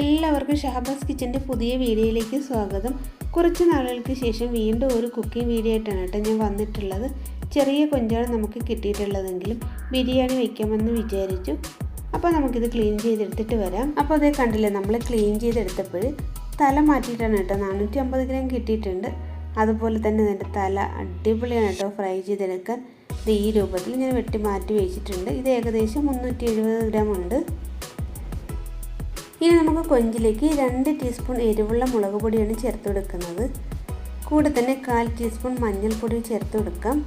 എല്ലാവർക്കും ഷഹബാസ് കിച്ചന്റെ പുതിയ വീഡിയോയിലേക്ക് സ്വാഗതം. കുറച്ച് നാളുകൾക്ക് ശേഷം വീണ്ടും ഒരു കുക്കിംഗ് വീഡിയോ ആയിട്ടാണ് കേട്ടോ ഞാൻ വന്നിട്ടുള്ളത്. ചെറിയ കൊഞ്ചാണ് നമുക്ക് കിട്ടിയിട്ടുള്ളതെങ്കിലും ബിരിയാണി വയ്ക്കാമെന്ന് വിചാരിച്ചു. അപ്പോൾ നമുക്കിത് ക്ലീൻ ചെയ്തെടുത്തിട്ട് വരാം. അപ്പോൾ അതേ കണ്ടില്ലേ നമ്മൾ ക്ലീൻ ചെയ്തെടുത്തപ്പോൾ തല മാറ്റിയിട്ടാണ് കേട്ടോ നാനൂറ്റി അമ്പത് ഗ്രാം കിട്ടിയിട്ടുണ്ട്. അതുപോലെ തന്നെ ഇതിന്റെ തല അടിപൊളിയാണ് കേട്ടോ ഫ്രൈ ചെയ്തെടുക്കാൻ. ഇത് ഈ രൂപത്തിൽ ഞാൻ വെട്ടി മാറ്റി വെച്ചിട്ടുണ്ട്. ഇത് ഏകദേശം മുന്നൂറ്റി എഴുപത് ഗ്രാം ഉണ്ട്. ഇനി നമുക്ക് കൊഞ്ചിലേക്ക് രണ്ട് ടീസ്പൂൺ എരിവുള്ള മുളക് പൊടിയാണ് ചേർത്ത് കൊടുക്കുന്നത്. കൂടെ തന്നെ കാൽ ടീസ്പൂൺ മഞ്ഞൾപ്പൊടി ചേർത്ത് കൊടുക്കാം.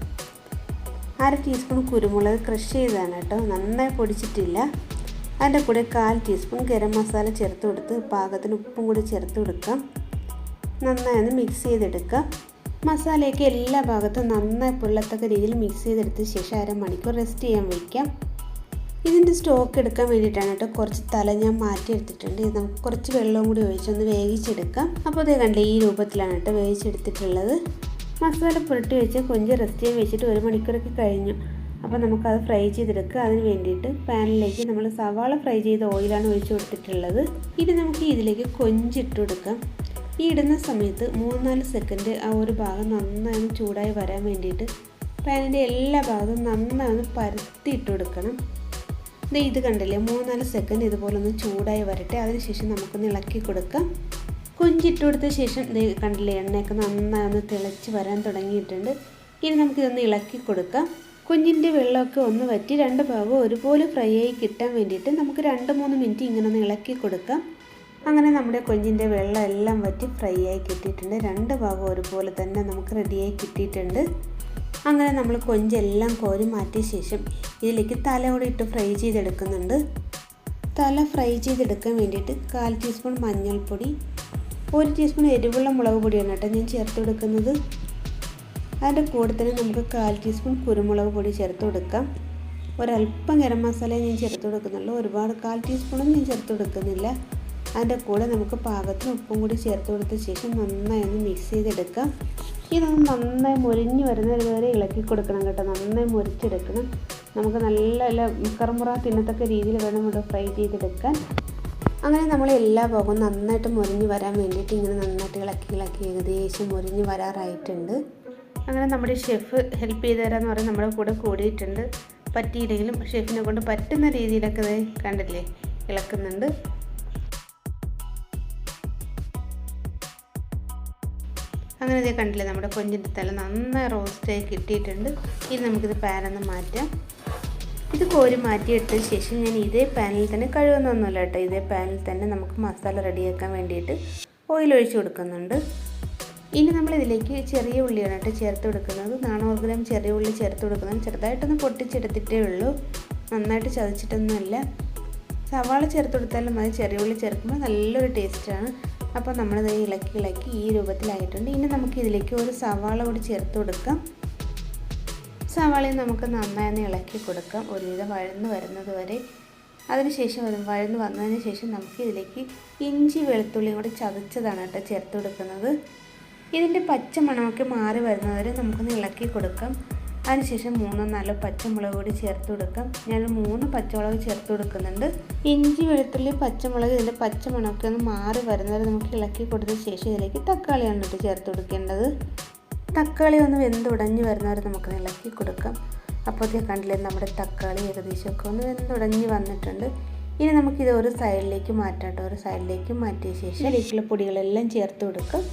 അര ടീസ്പൂൺ കുരുമുളക് ക്രഷ് ചെയ്തതാണ് കേട്ടോ. നന്നായി പൊടിച്ചിട്ടില്ല. അതിന്റെ കൂടെ കാൽ ടീസ്പൂൺ ഗരം മസാല ചേർത്ത് കൊടുത്ത് പാകത്തിന് ഉപ്പും കൂടി ചേർത്ത് കൊടുക്കാം. നന്നായി ഒന്ന് മിക്സ് ചെയ്തെടുക്കാം. മസാലയൊക്കെ എല്ലാ ഭാഗത്തും നന്നായി പൊള്ളത്തക്ക രീതിയിൽ മിക്സ് ചെയ്തെടുത്ത ശേഷം അരമണിക്കൂർ റെസ്റ്റ് ചെയ്യാൻ വയ്ക്കാം ഇതിന്റെ സ്റ്റോക്ക് എടുക്കാൻ വേണ്ടിയിട്ടാണ് കേട്ടോ കുറച്ച് തല ഞാൻ മാറ്റിയെടുത്തിട്ടുണ്ട്. ഇത് നമുക്ക് കുറച്ച് വെള്ളവും കൂടി ഒഴിച്ചൊന്ന് വേവിച്ചെടുക്കാം. അപ്പോൾ ഇത് കണ്ടേ ഈ രൂപത്തിലാണ് കേട്ടോ വേവിച്ചെടുത്തിട്ടുള്ളത്. മസാല പുരട്ടി വെച്ച് കൊഞ്ച് റെസ്റ്റ് ചെയ്യാൻ വെച്ചിട്ട് ഒരു മണിക്കൂറൊക്കെ കഴിഞ്ഞു. അപ്പോൾ നമുക്കത് ഫ്രൈ ചെയ്തെടുക്കുക അതിന് വേണ്ടിയിട്ട് പാനിലേക്ക് നമ്മൾ സവാള ഫ്രൈ ചെയ്ത ഓയിലാണ് ഒഴിച്ചു കൊടുത്തിട്ടുള്ളത്. ഇനി നമുക്ക് ഇതിലേക്ക് കൊഞ്ചിട്ട് കൊടുക്കാം. ഈ ഇടുന്ന സമയത്ത് മൂന്ന് നാല് സെക്കൻഡ് ആ ഒരു ഭാഗം നന്നായി ചൂടായി വരാൻ വേണ്ടിയിട്ട് പാനിന്റെ എല്ലാ ഭാഗവും നന്നായി ഒന്ന് പരത്തി ഇട്ട് കൊടുക്കണം. ഇത് കണ്ടില്ലേ? മൂന്നാൽ സെക്കൻഡ് ഇതുപോലെ ഒന്ന് ചൂടായി വരട്ടെ. അതിനുശേഷം നമുക്കൊന്ന് ഇളക്കി കൊടുക്കാം. കൊഞ്ചിട്ട് കൊടുത്ത ശേഷം കണ്ടില്ലേ? എണ്ണയൊക്കെ നന്നായി ഒന്ന് തിളച്ച് വരാൻ തുടങ്ങിയിട്ടുണ്ട്. ഇനി നമുക്കിതൊന്ന് ഇളക്കി കൊടുക്കാം. കുഞ്ഞിന്റെ വെള്ളമൊക്കെ ഒന്ന് വറ്റി രണ്ട് ഭാഗവും ഒരുപോലെ ഫ്രൈ ആയി കിട്ടാൻ വേണ്ടിയിട്ട് നമുക്ക് രണ്ട് മൂന്ന് മിനിറ്റ് ഇങ്ങനെ ഒന്ന് ഇളക്കി കൊടുക്കാം. അങ്ങനെ നമ്മുടെ കൊഞ്ചിന്റെ വെള്ളം എല്ലാം വറ്റി ഫ്രൈ ആയി കിട്ടിയിട്ടുണ്ട്. രണ്ട് ഭാഗം ഒരുപോലെ തന്നെ നമുക്ക് റെഡിയായി കിട്ടിയിട്ടുണ്ട്. അങ്ങനെ നമ്മൾ കൊഞ്ചെല്ലാം കോരി മാറ്റിയ ശേഷം ഇതിലേക്ക് തല കൂടി ഇട്ട് ഫ്രൈ ചെയ്തെടുക്കുന്നുണ്ട്. തല ഫ്രൈ ചെയ്തെടുക്കാൻ വേണ്ടിയിട്ട് കാൽ ടീസ്പൂൺ മഞ്ഞൾപ്പൊടി ഒരു ടീസ്പൂൺ എരിവുള്ള മുളക് പൊടിയാണ് കേട്ടോ ഞാൻ ചേർത്ത് കൊടുക്കുന്നത്. അതിന്റെ കൂടെ തന്നെ നമുക്ക് കാൽ ടീസ്പൂൺ കുരുമുളക് പൊടി ചേർത്ത് കൊടുക്കാം. ഒരല്പം ഗരം മസാല ഞാൻ ചേർത്ത് കൊടുക്കുന്നുള്ളൂ. ഒരുപാട് കാൽ ടീസ്പൂണും ഞാൻ ചേർത്ത് കൊടുക്കുന്നില്ല. അതിന്റെ കൂടെ നമുക്ക് പാകത്തിന് ഉപ്പും കൂടി ചേർത്ത് കൊടുത്ത ശേഷം നന്നായി ഒന്ന് മിക്സ് ചെയ്തെടുക്കാം ഇതൊന്ന് നന്നായി മുരിഞ്ഞ് വരുന്നത് വരെ ഇളക്കി കൊടുക്കണം കേട്ടോ. നന്നായി മുരിച്ചെടുക്കണം. നമുക്ക് നല്ല നല്ല കറുമുറ തിന്നത്തക്ക രീതിയിൽ വേണം ഇവിടെ ഫ്രൈ ചെയ്തെടുക്കാൻ. അങ്ങനെ നമ്മൾ എല്ലാ ഭാഗവും നന്നായിട്ട് മുരിഞ്ഞ് വരാൻ വേണ്ടിയിട്ട് ഇങ്ങനെ നന്നായിട്ട് ഇളക്കി ഇളക്കി ഏകദേശം മുരിഞ്ഞ് വരാറായിട്ടുണ്ട്. അങ്ങനെ നമ്മുടെ ഷെഫ് ഹെൽപ്പ് ചെയ്ത് തരാമെന്ന് പറഞ്ഞ് നമ്മുടെ കൂടെ കൂടിയിട്ടുണ്ട്. പറ്റിയില്ലെങ്കിലും ഷെഫിനെ കൊണ്ട് പറ്റുന്ന രീതിയിലൊക്കെ കണ്ടില്ലേ? ഇളക്കുന്നുണ്ട്. അങ്ങനെ ഇതേ കണ്ടില്ലേ നമ്മുടെ കൊഞ്ചിന്റെ തല നന്നായി റോസ്റ്റായി കിട്ടിയിട്ടുണ്ട്. ഇനി നമുക്കിത് പാനൊന്ന് മാറ്റാം. ഇത് കോരി മാറ്റിയെടുത്ത ശേഷം ഞാൻ ഇതേ പാനിൽ തന്നെ കഴുകുന്നൊന്നുമില്ല കേട്ടോ. ഇതേ പാനിൽ തന്നെ നമുക്ക് മസാല റെഡിയാക്കാൻ വേണ്ടിയിട്ട് ഓയിൽ ഒഴിച്ച് കൊടുക്കുന്നുണ്ട്. ഇനി നമ്മൾ ഇതിലേക്ക് ചെറിയ ഉള്ളിയാണ് കേട്ടോ ചേർത്ത് കൊടുക്കുന്നത്. നാനൂറ് ഗ്രാം ചെറിയ ഉള്ളി ചേർത്ത് കൊടുക്കുന്നത്. ചെറുതായിട്ടൊന്ന് പൊട്ടിച്ചെടുത്തിട്ടേ ഉള്ളൂ. നന്നായിട്ട് ചതച്ചിട്ടൊന്നുമില്ല. സവാള ചേർത്ത് കൊടുത്താലും മതി. ചെറിയ ഉള്ളി ചേർക്കുമ്പോൾ നല്ലൊരു ടേസ്റ്റാണ് അപ്പോൾ നമ്മളിത് ഇളക്കി ഇളക്കി ഈ രൂപത്തിലായിട്ടുണ്ട്. ഇനി നമുക്ക് ഇതിലേക്ക് ഒരു സവാള കൂടി ചേർത്ത് കൊടുക്കാം. സവാളയും നമുക്ക് നന്നായി ഒന്ന് ഇളക്കി കൊടുക്കാം. ഒരുവിധം വഴന്ന് വരുന്നത് വരെ. അതിനുശേഷം ഒരു വഴന്ന് വന്നതിന് ശേഷം നമുക്ക് ഇതിലേക്ക് ഇഞ്ചി വെളുത്തുള്ളി കൂടി ചതച്ചതാണ് കേട്ടോ ചേർത്ത് കൊടുക്കുന്നത്. ഇതിന്റെ പച്ച മണമൊക്കെ മാറി വരുന്നവരെ നമുക്കൊന്ന് ഇളക്കി കൊടുക്കാം. അതിനുശേഷം മൂന്നോ നാലോ പച്ചമുളക് കൂടി ചേർത്ത് കൊടുക്കാം. ഞാൻ മൂന്ന് പച്ചമുളക് ചേർത്ത് കൊടുക്കുന്നുണ്ട്. ഇഞ്ചി വെളുത്തുള്ളി പച്ചമുളക് ഇതിന്റെ പച്ചമണമൊക്കെ ഒന്ന് മാറി വരുന്നവരെ നമുക്ക് ഇളക്കി കൊടുത്ത ശേഷം ഇതിലേക്ക് തക്കാളിയാണ് ഇട്ട് ചേർത്ത് കൊടുക്കേണ്ടത്. തക്കാളി ഒന്ന് വെന്തുടഞ്ഞ് വരുന്നവരെ നമുക്ക് ഇളക്കി കൊടുക്കാം. അപ്പോഴത്തേ കണ്ടില്ലേ നമ്മുടെ തക്കാളി ഏകദേശമൊക്കെ ഒന്ന് വെന്തുടഞ്ഞ് വന്നിട്ടുണ്ട്. ഇനി നമുക്കിത് ഒരു സൈഡിലേക്ക് മാറ്റാം കേട്ടോ. ഒരു സൈഡിലേക്ക് മാറ്റിയ ശേഷം ഇതിലേക്കുള്ള പൊടികളെല്ലാം ചേർത്ത് കൊടുക്കാം.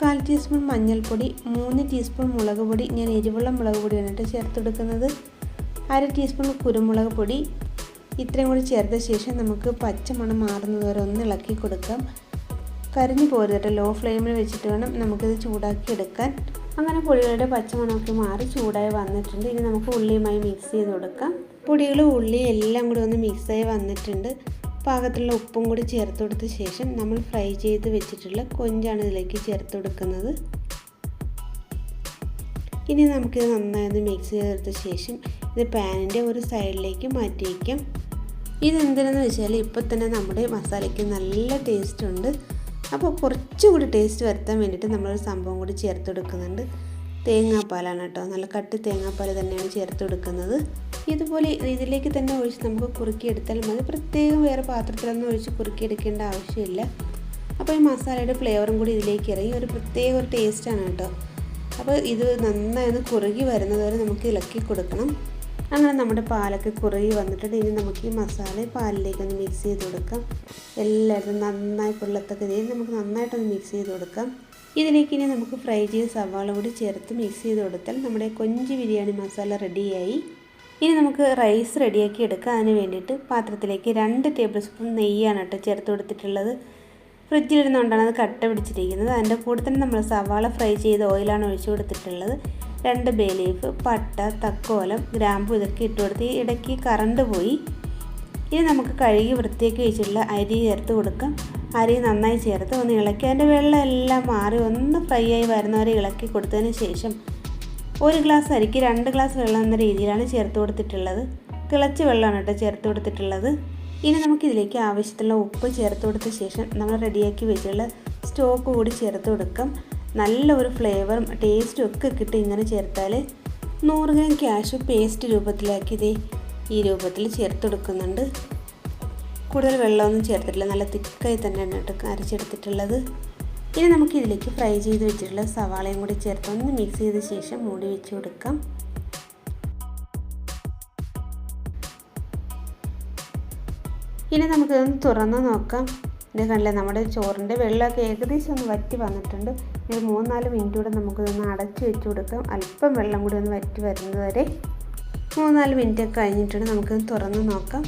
കാൽ ടീസ്പൂൺ മഞ്ഞൾപ്പൊടി മൂന്ന് ടീസ്പൂൺ മുളക് പൊടി ഞാൻ എരിവുള്ള മുളക് പൊടിയാണ് കേട്ടോ ചേർത്തെടുക്കുന്നത്. അര ടീസ്പൂൺ കുരുമുളക് പൊടി ഇത്രയും കൂടി ചേർത്ത ശേഷം നമുക്ക് പച്ചമണം മാറുന്നത് വരെ ഒന്ന് ഇളക്കി കൊടുക്കാം. കരിഞ്ഞു പോരുത് ലോ ഫ്ലെയിമിൽ വെച്ചിട്ട് വേണം നമുക്കിത് ചൂടാക്കി എടുക്കാൻ. അങ്ങനെ പൊടികളുടെ പച്ചമണമൊക്കെ മാറി ചൂടായി വന്നിട്ടുണ്ട്. ഇനി നമുക്ക് ഉള്ളിയുമായി മിക്സ് ചെയ്ത് കൊടുക്കാം. പൊടികളും ഉള്ളി എല്ലാം കൂടി ഒന്ന് മിക്സായി വന്നിട്ടുണ്ട്. പാകത്തിലുള്ള ഉപ്പും കൂടി ചേർത്ത് കൊടുത്ത ശേഷം നമ്മൾ ഫ്രൈ ചെയ്ത് വെച്ചിട്ടുള്ള കൊഞ്ചാണ് ഇതിലേക്ക് ചേർത്ത് കൊടുക്കുന്നത്. ഇനി നമുക്കിത് നന്നായി മിക്സ് ചെയ്തെടുത്ത ശേഷം ഇത് പാനിന്റെ ഒരു സൈഡിലേക്ക് മാറ്റി വയ്ക്കാം ഇതെന്തിനെന്ന് വെച്ചാൽ ഇപ്പോൾ തന്നെ നമ്മുടെ മസാലയ്ക്ക് നല്ല ടേസ്റ്റ് ഉണ്ട്. അപ്പോൾ കുറച്ചുകൂടി ടേസ്റ്റ് വരുത്താൻ വേണ്ടിയിട്ട് നമ്മളൊരു സംഭവം കൂടി ചേർത്ത് കൊടുക്കുന്നുണ്ട്. തേങ്ങാപ്പാലാണ് കേട്ടോ. നല്ല കട്ടി തേങ്ങാപ്പാൽ തന്നെയാണ് ചേർത്ത് കൊടുക്കുന്നത്. ഇതുപോലെ ഇതിലേക്ക് തന്നെ ഒഴിച്ച് നമുക്ക് കുറുക്കിയെടുത്താൽ മതി. പ്രത്യേകം വേറെ പാത്രത്തിലൊന്നും ഒഴിച്ച് കുറുക്കിയെടുക്കേണ്ട ആവശ്യമില്ല. അപ്പോൾ ഈ മസാലയുടെ ഫ്ലേവറും കൂടി ഇതിലേക്ക് ഇറങ്ങി. ഒരു പ്രത്യേക ഒരു ടേസ്റ്റാണ് കേട്ടോ. അപ്പോൾ ഇത് നന്നായി ഒന്ന് കുറുകി വരുന്നത് വരെ നമുക്ക് ഇളക്കി കൊടുക്കണം. അങ്ങനെ നമ്മുടെ പാലൊക്കെ കുറുകി വന്നിട്ടുണ്ട്. ഇനി നമുക്ക് ഈ മസാല പാലിലേക്ക് ഒന്ന് മിക്സ് ചെയ്ത് കൊടുക്കാം. എല്ലായിടത്തും നന്നായി പുള്ളത്തൊക്കെ രീതിയിൽ നമുക്ക് നന്നായിട്ടൊന്ന് മിക്സ് ചെയ്ത് കൊടുക്കാം. ഇതിലേക്ക് ഇനി നമുക്ക് ഫ്രൈ ചെയ്ത സവാള കൂടി ചേർത്ത് മിക്സ് ചെയ്ത് കൊടുത്താൽ നമ്മുടെ കൊഞ്ച് ബിരിയാണി മസാല റെഡിയായി ഇനി നമുക്ക് റൈസ് റെഡിയാക്കി എടുക്കാം. അതിന് വേണ്ടിയിട്ട് പാത്രത്തിലേക്ക് രണ്ട് ടേബിൾ സ്പൂൺ നെയ്യാണ് കേട്ടോ ചേർത്ത് കൊടുത്തിട്ടുള്ളത്. ഫ്രിഡ്ജിലിരുന്നുകൊണ്ടാണ് അത് കട്ട പിടിച്ചിരിക്കുന്നത്. അതിന്റെ കൂടെ തന്നെ നമ്മൾ സവാള ഫ്രൈ ചെയ്ത ഓയിലാണ് ഒഴിച്ചു കൊടുത്തിട്ടുള്ളത്. രണ്ട് ബേ ലീഫ് പട്ട തക്കോലം ഗ്രാമ്പു ഇതൊക്കെ ഇട്ട് കൊടുത്ത് ഇടയ്ക്ക് കറണ്ട് പോയി. ഇനി നമുക്ക് കഴുകി വൃത്തിയാക്കി വെച്ചിട്ടുള്ള അരി ചേർത്ത് കൊടുക്കാം. അരി നന്നായി ചേർത്ത് ഒന്ന് ഇളക്കി. അതിന്റെ വെള്ളം എല്ലാം മാറി ഒന്ന് ഫ്രൈ ആയി വരുന്നവരെ ഇളക്കി കൊടുത്തതിന് ശേഷം ഒരു ഗ്ലാസ് അരിക്ക് രണ്ട് ഗ്ലാസ് വെള്ളം എന്ന രീതിയിലാണ് ചേർത്ത് കൊടുത്തിട്ടുള്ളത്. തിളച്ച വെള്ളമാണ് കേട്ടോ ചേർത്ത് കൊടുത്തിട്ടുള്ളത്. ഇനി നമുക്കിതിലേക്ക് ആവശ്യത്തിലുള്ള ഉപ്പ് ചേർത്ത് കൊടുത്ത ശേഷം നമ്മൾ റെഡിയാക്കി വെച്ചുള്ള സ്റ്റോക്ക് കൂടി ചേർത്ത് കൊടുക്കാം. നല്ല ഒരു ഫ്ലേവറും ടേസ്റ്റും ഒക്കെ കിട്ടി ഇങ്ങനെ ചേർത്താൽ നൂറ് ഗ്രാം ക്യാഷ് പേസ്റ്റ് രൂപത്തിലാക്കി ഇതേ ഈ രൂപത്തിൽ ചേർത്ത് കൊടുക്കുന്നുണ്ട്. കൂടുതൽ വെള്ളമൊന്നും ചേർത്തിട്ടില്ല. നല്ല തിക്കായി തന്നെയാണ് കേട്ടോ അരച്ചെടുത്തിട്ടുള്ളത്. ഇനി നമുക്ക് ഇതിലേക്ക് ഫ്രൈ ചെയ്ത് വെച്ചിട്ടുള്ള സവാളയും കൂടി ചേർത്ത് ഒന്ന് മിക്സ് ചെയ്ത ശേഷം മൂടി വെച്ച് കൊടുക്കാം. ഇനി നമുക്കിതൊന്ന് തുറന്ന് നോക്കാം. ഇത് കണ്ടില്ലേ നമ്മുടെ ചോറിന്റെ വെള്ളമൊക്കെ ഏകദേശം ഒന്ന് വറ്റി വന്നിട്ടുണ്ട്. ഒരു മൂന്നാൽ മിനിറ്റ് കൂടെ നമുക്കിതൊന്ന് അടച്ചു വെച്ച് കൊടുക്കാം. അല്പം വെള്ളം കൂടി ഒന്ന് വറ്റി വരുന്നതുവരെ മൂന്നാൽ മിനിറ്റ് ഒക്കെ കഴിഞ്ഞിട്ടുണ്ട് നമുക്കിത് തുറന്ന് നോക്കാം.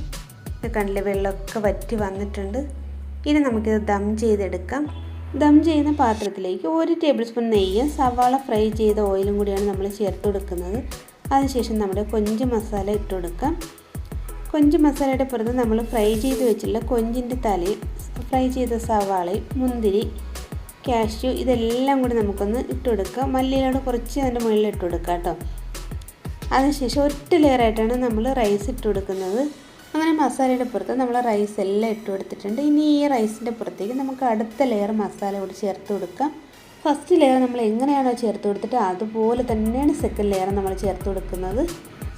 ഇത് കണ്ടില്ലേ വെള്ളമൊക്കെ വറ്റി വന്നിട്ടുണ്ട്. ഇനി നമുക്കിത് ദം ചെയ്തെടുക്കാം. ദം ചെയ്യുന്ന പാത്രത്തിലേക്ക് ഒരു ടേബിൾ സ്പൂൺ നെയ്യും സവാള ഫ്രൈ ചെയ്ത ഓയിലും കൂടിയാണ് നമ്മൾ ചേർത്ത് കൊടുക്കുന്നത്. അതിനുശേഷം നമ്മുടെ കൊഞ്ച് മസാല ഇട്ട് കൊടുക്കാം. കൊഞ്ച് മസാലയുടെ പുറത്ത് നമ്മൾ ഫ്രൈ ചെയ്ത് വെച്ചിട്ടുള്ള കൊഞ്ചിന്റെ തലയും ഫ്രൈ ചെയ്ത സവാളയും മുന്തിരി കാഷ്യൂ ഇതെല്ലാം കൂടി നമുക്കൊന്ന് ഇട്ട് കൊടുക്കുക മല്ലിയിലൂടെ കുറച്ച് അതിന്റെ മുകളിൽ ഇട്ട് കൊടുക്കാം കേട്ടോ. അതിനുശേഷം ഒറ്റ ലെയറായിട്ടാണ് നമ്മൾ റൈസ് ഇട്ട് കൊടുക്കുന്നത്. അങ്ങനെ മസാലയുടെ പുറത്ത് നമ്മൾ റൈസ് എല്ലാം ഇട്ട് കൊടുത്തിട്ടുണ്ട്. ഇനി ഈ റൈസിന്റെ പുറത്തേക്ക് നമുക്ക് അടുത്ത ലെയർ മസാല കൂടി ചേർത്ത് കൊടുക്കാം. ഫസ്റ്റ് ലെയർ നമ്മൾ എങ്ങനെയാണോ ചേർത്ത് കൊടുത്തിട്ട് അതുപോലെ തന്നെയാണ് സെക്കൻഡ് ലെയർ നമ്മൾ ചേർത്ത് കൊടുക്കുന്നത്.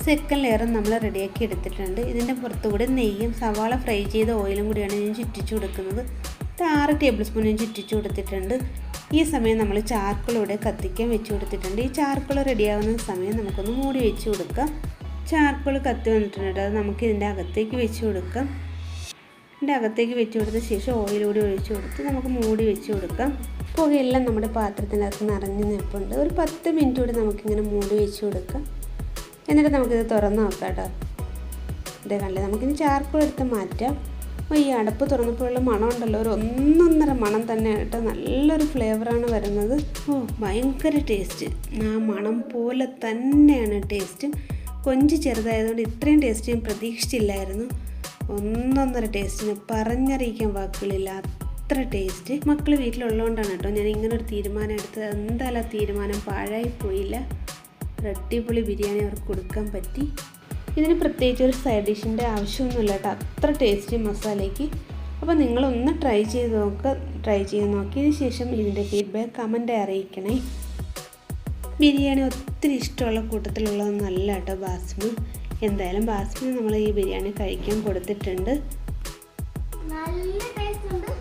സെക്കൻഡ് ലെയറും നമ്മൾ റെഡിയാക്കി എടുത്തിട്ടുണ്ട്. ഇതിന്റെ പുറത്തുകൂടി നെയ്യും സവാള ഫ്രൈ ചെയ്ത ഓയിലും കൂടിയാണ് ഞാൻ ചുറ്റിച്ചു കൊടുക്കുന്നത്. ആറ് ടേബിൾ സ്പൂൺ ഞാൻ ചുറ്റിച്ചു കൊടുത്തിട്ടുണ്ട്. ഈ സമയം നമ്മൾ ചാർക്കോൾ ഇവിടെ കത്തിക്കാൻ വെച്ച് കൊടുത്തിട്ടുണ്ട്. ഈ ചാർക്കോൾ റെഡിയാവുന്ന സമയം നമുക്കൊന്ന് മൂടി വെച്ച് കൊടുക്കാം. ചാർക്കോൾ കത്തി വന്നിട്ടുണ്ട് അത് നമുക്ക് ഇതിന്റെ അകത്തേക്ക് വെച്ച് കൊടുക്കാം. ഇതിന്റെ അകത്തേക്ക് വെച്ച് കൊടുത്ത ശേഷം ഓയിലൂടെ ഒഴിച്ച് കൊടുത്ത് നമുക്ക് മൂടി വെച്ച് കൊടുക്കാം. പുകയെല്ലാം നമ്മുടെ പാത്രത്തിനകത്ത് നിറഞ്ഞ് നിൽപ്പുണ്ട്. ഒരു പത്ത് മിനിറ്റ് കൂടി നമുക്കിങ്ങനെ മൂടി വെച്ച് കൊടുക്കാം. എന്നിട്ട് നമുക്കിത് തുറന്ന് നോക്കാം കേട്ടോ. ഇതേ കണ്ടില്ലേ നമുക്കിനി ചാർക്കോൾ എടുത്ത് മാറ്റാം. അപ്പോൾ ഈ അടപ്പ് തുറന്നപ്പോഴുള്ള മണം ഉണ്ടല്ലോ. ഒരു ഒന്നൊന്നര മണം തന്നെ കേട്ടോ. നല്ലൊരു ഫ്ലേവറാണ് വരുന്നത്. ഓ ഭയങ്കര ടേസ്റ്റ് ആ മണം പോലെ തന്നെയാണ് ടേസ്റ്റ് കൊഞ്ച് ചെറുതായതുകൊണ്ട് ഇത്രയും ടേസ്റ്റ് ഞാൻ പ്രതീക്ഷിച്ചില്ലായിരുന്നു. ഒന്നൊന്നര ടേസ്റ്റിന് പറഞ്ഞറിയിക്കാൻ വാക്കുകളില്ല. അത്ര ടേസ്റ്റ് മക്കൾ വീട്ടിലുള്ളതുകൊണ്ടാണ് കേട്ടോ ഞാൻ ഇങ്ങനെ ഒരു തീരുമാനം എടുത്തത്. എന്തായാലും ആ തീരുമാനം പാഴായി പോയില്ല അടിപൊളി ബിരിയാണി അവർക്ക് കൊടുക്കാൻ പറ്റി. ഇതിന് പ്രത്യേകിച്ച് ഒരു സൈഡ് ഡിഷിന്റെ ആവശ്യമൊന്നുമില്ല കേട്ടോ. അത്ര ടേസ്റ്റി മസാലയ്ക്ക്. അപ്പോൾ നിങ്ങളൊന്ന് ട്രൈ ചെയ്ത് നോക്കുക ട്രൈ ചെയ്ത് നോക്കിയതിന് ശേഷം ഇതിന്റെ ഫീഡ്ബാക്ക് കമന്റ് അറിയിക്കണേ. ബിരിയാണി ഒത്തിരി ഇഷ്ടമുള്ള കൂട്ടത്തിലുള്ളതൊന്നല്ല കേട്ടോ ബാസ്മി. എന്തായാലും ബാസ്മി നമ്മൾ ഈ ബിരിയാണി കഴിക്കാൻ കൊടുത്തിട്ടുണ്ട്. നല്ല ടേസ്റ്റ് ഉണ്ട്.